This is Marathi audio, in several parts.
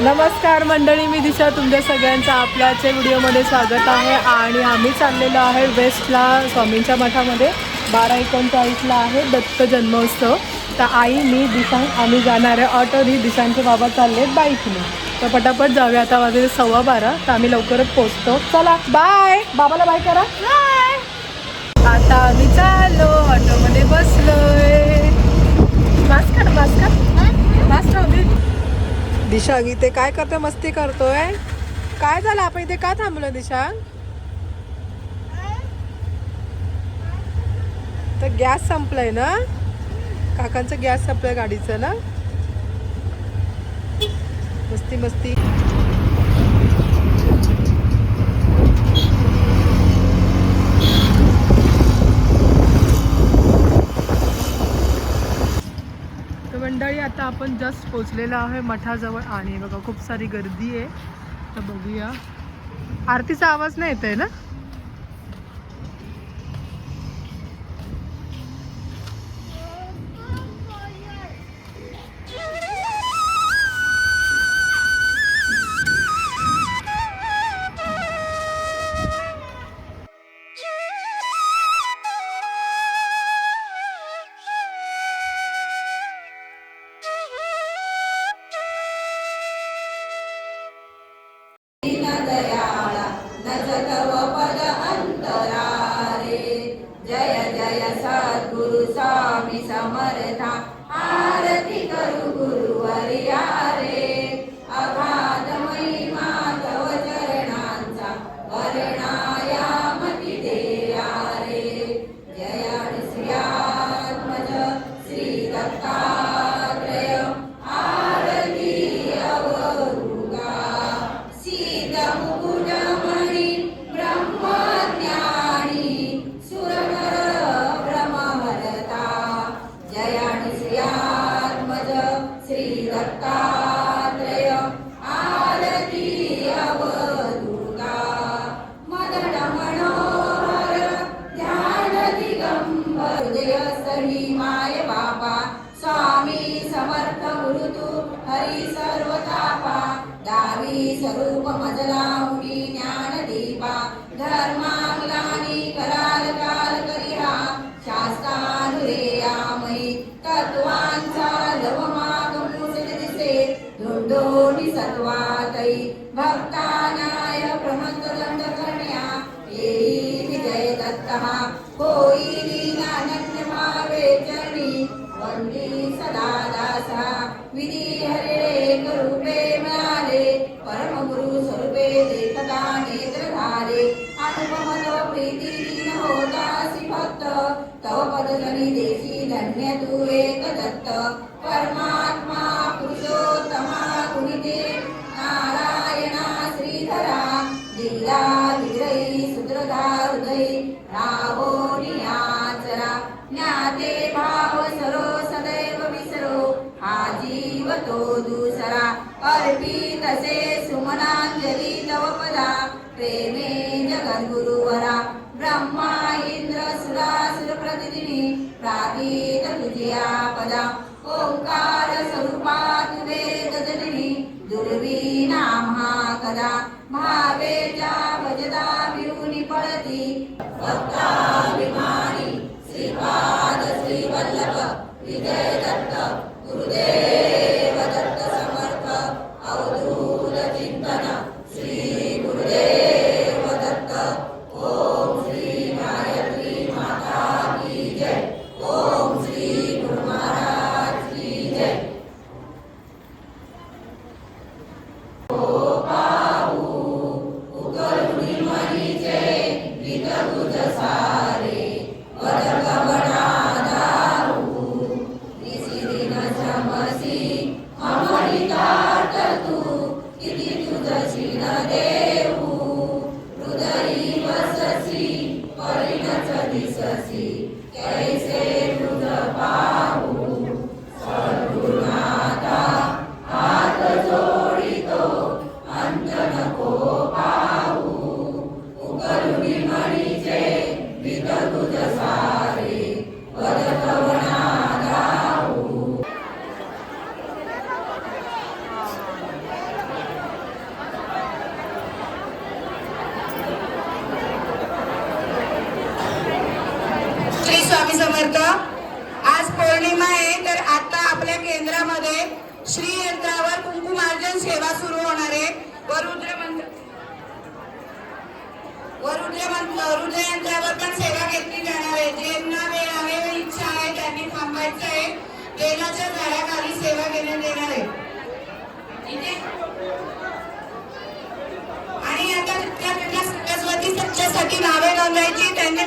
नमस्कार मंडळी मी दिशा. तुमच्या सगळ्यांचं आपल्याच्या व्हिडिओमध्ये स्वागत आहे. आणि आम्ही चाललेलो आहे वेस्टला स्वामींच्या मठामध्ये. बारा एकोणचाळीसला आहे दत्त जन्मोत्सव. तर आई मी दिशा आम्ही जाणार आहे ऑटोनी दिशांचे बाबा चालले आहेत बाईकने. तर पटापट जाऊया आता वाजले सव्वा बारा. तर आम्ही लवकरच पोचतो चला बाय बाबाला बाय करा. आता आम्ही चाललो ऑटोमध्ये बसलोय. मास्क मास्क मास्क दिशा इथे काय करतोय? मस्ती करतोय. काय झालं? आपण इथे का थांबलो दिशा? तर गॅस संपलाय ना? काकांचं गॅस संपलाय गाडीचं ना? मस्ती मस्ती तर मंडळी आता आपण जस्ट पोचलेला आहे मठाजवळ आणि बघा खूप सारी गर्दी आहे. तर बघूया. आरतीचा आवाज नाही येत आहे ना? स्वरूप ज्ञान दीपा धर्मांगलानी कराल काल करिहा शास्त्रानुरेया मयी तत्वांचा लवमागमुसत दिसे धुंडोनी सत्वातई भक्ताना अनुपम तव प्रीती होतासी भक्त तव पदजनी धन्य तू एक दत्त परमात्मा प्रार्थित तुझिया पदा ओंकार स्वरूपा तुवे गजनी दुर्वी नामा कदा. महावेजा भजदा विरुनी पळती भक्ताभिमानी श्रीपाद श्रीवल्लभ विजय વિશ્વસી अर्थ आज पौर्णिमा आहे तर आता आपल्या केंद्रामध्ये श्री यंत्रावर कुंकुमार्जन सेवा सुरू होणार आहे व रुद्रमंत्र व रुद्रयंत्रावर पण सेवा घेतली जाणार आहे ज्यांना वेळ आहे इच्छा आहे त्यांनी थांबायचं आहे तेलाच्या झाडाखाली सेवा घेण्यात येणार आहे आणि आता सरस्वती सच्च्यासाठी नावे नोंदायची त्यांनी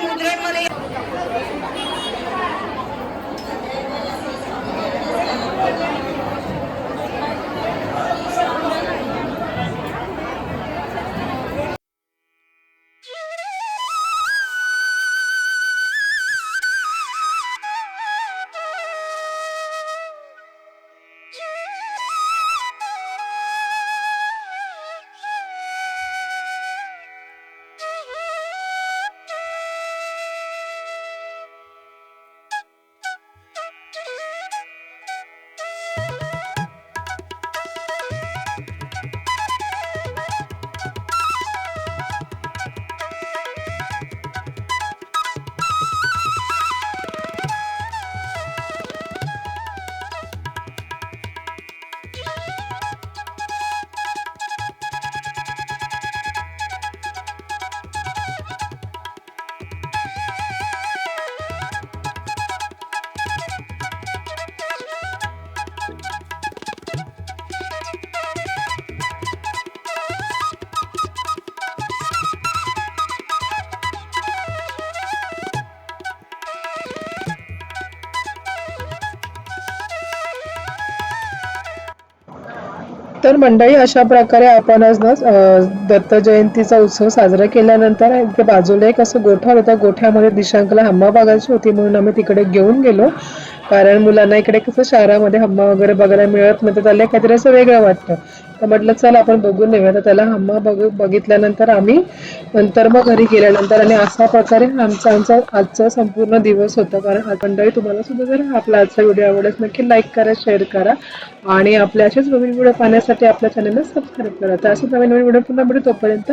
तर मंडळी अशा प्रकारे आपण आज ना दत्त जयंतीचा उत्सव साजरा केल्यानंतर इथे बाजूला एक असं गोठा होता. गोठ्यामध्ये दिशांकला हम्मा बघायची होती म्हणून आम्ही तिकडे घेऊन गेलो. कारण मुलांना इकडे कसं शहरामध्ये हम्मा वगैरे बघायला मिळत नाही त्याला काहीतरी असं वेगळं वाटतं. तर म्हटलं चल आपण बघून येऊया तर त्याला हम्मा बघ बघितल्यानंतर आम्ही नंतर मग घरी गेल्यानंतर आणि अशा प्रकारे आमचा आमचा आजचा संपूर्ण दिवस होता. कारण मंडळी तुम्हाला सुद्धा जर आपला आजचा व्हिडिओ आवडल्यास नक्की लाईक करा शेअर करा आणि आपल्या असेच नवीन व्हिडिओ पाहण्यासाठी आपल्या चॅनलला सबस्क्राईब करा. तर असेच नवीन नवीन व्हिडिओ पुन्हा भेटू तोपर्यंत